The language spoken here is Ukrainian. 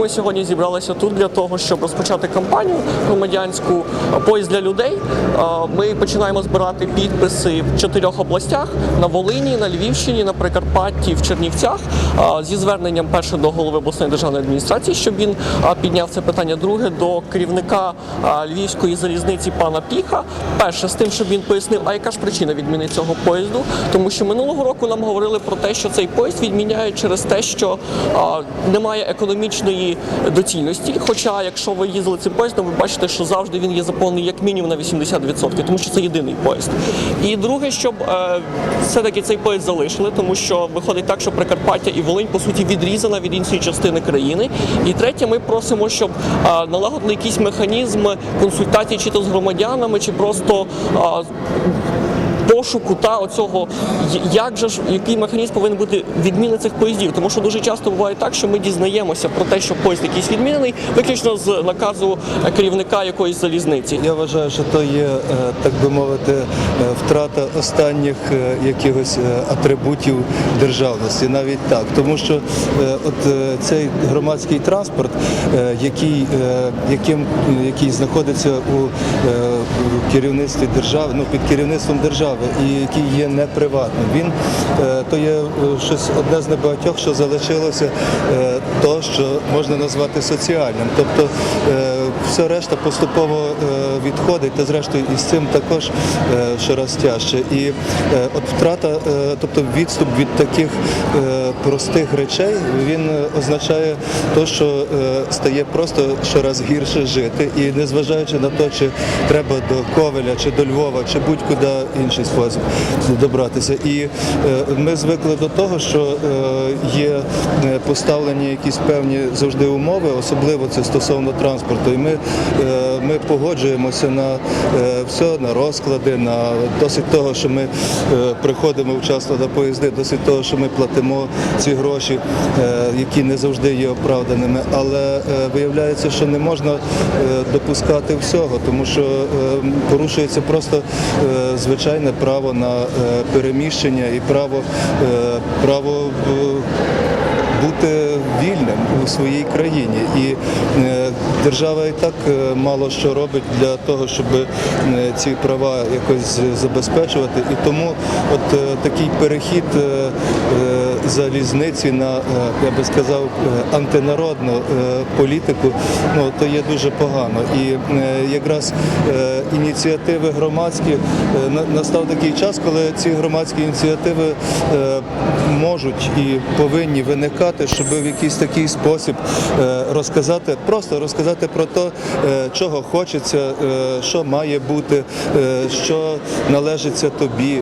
Ми сьогодні зібралися тут для того, щоб розпочати кампанію громадянську поїзд для людей. Е, Ми починаємо збирати підписи в чотирьох областях: на Волині, на Львівщині, на Прикарпатті, в Чернівцях. е, Зі зверненням перше до голови обласної державної адміністрації, щоб він е, підняв це питання. Друге до керівника е, львівської залізниці пана Піха. Перше з тим, щоб він пояснив, а яка ж причина відміни цього поїзду, тому що минулого року нам говорили про те, що цей поїзд відміняють через те, що немає економічної доцільності. Хоча, якщо ви їздили цим поїздом, ви бачите, що завжди він є заповнений як мінімум на 80%, тому що це єдиний поїзд. І друге, щоб е, все-таки цей поїзд залишили, тому що виходить так, що Прикарпаття і Волинь по суті відрізана від іншої частини країни. І третє, ми просимо, щоб е, налагодили якийсь механізм консультацій чи то з громадянами, чи просто. е, пошуку та оцього, як же ж який механізм повинен бути відміни цих поїздів, тому що дуже часто буває так, що ми дізнаємося про те, що поїзд якийсь відмінений, виключно з наказу е, керівника якоїсь залізниці. Я вважаю, що то є, е, так би мовити, е, втрата останніх якихось атрибутів державності, навіть так. Тому що от цей громадський транспорт, який, яким, який знаходиться у керівництві держави, ну під керівництвом держави і який є неприватним, він е, то є е, щось одне з небагатьох, що залишилося е, то, що можна назвати соціальним. Тобто все решта поступово відходить, та зрештою і з цим також щораз тяжче. І от втрата, тобто відступ від таких простих речей, він означає те, що стає просто щораз гірше жити. І незважаючи на те, чи треба до Ковеля, чи до Львова, чи будь-куди інший спосіб добратися. І е, ми звикли до того, що е, є е, поставлені якісь певні завжди умови, особливо це стосовно транспорту. І ми, ми погоджуємося на все, на розклади, на досить того, що ми приходимо вчасно на поїзди, досить того, що ми платимо ці гроші, які не завжди є оправданими. Але виявляється, що не можна допускати всього, тому що порушується просто звичайне право на е, переміщення і право, е, право е, бути вільним у своїй країні. І держава і так мало що робить для того, щоб ці права якось забезпечувати. І тому от такий перехід залізниці на, е, я би сказав, е, антинародну е, політику, ну то є дуже погано. І якраз ініціативи громадські на- настав такий час, коли ці громадські ініціативи можуть і повинні виникати, щоб в якийсь такий спосіб розказати, просто розказати про те, чого хочеться, що має бути, що належиться тобі.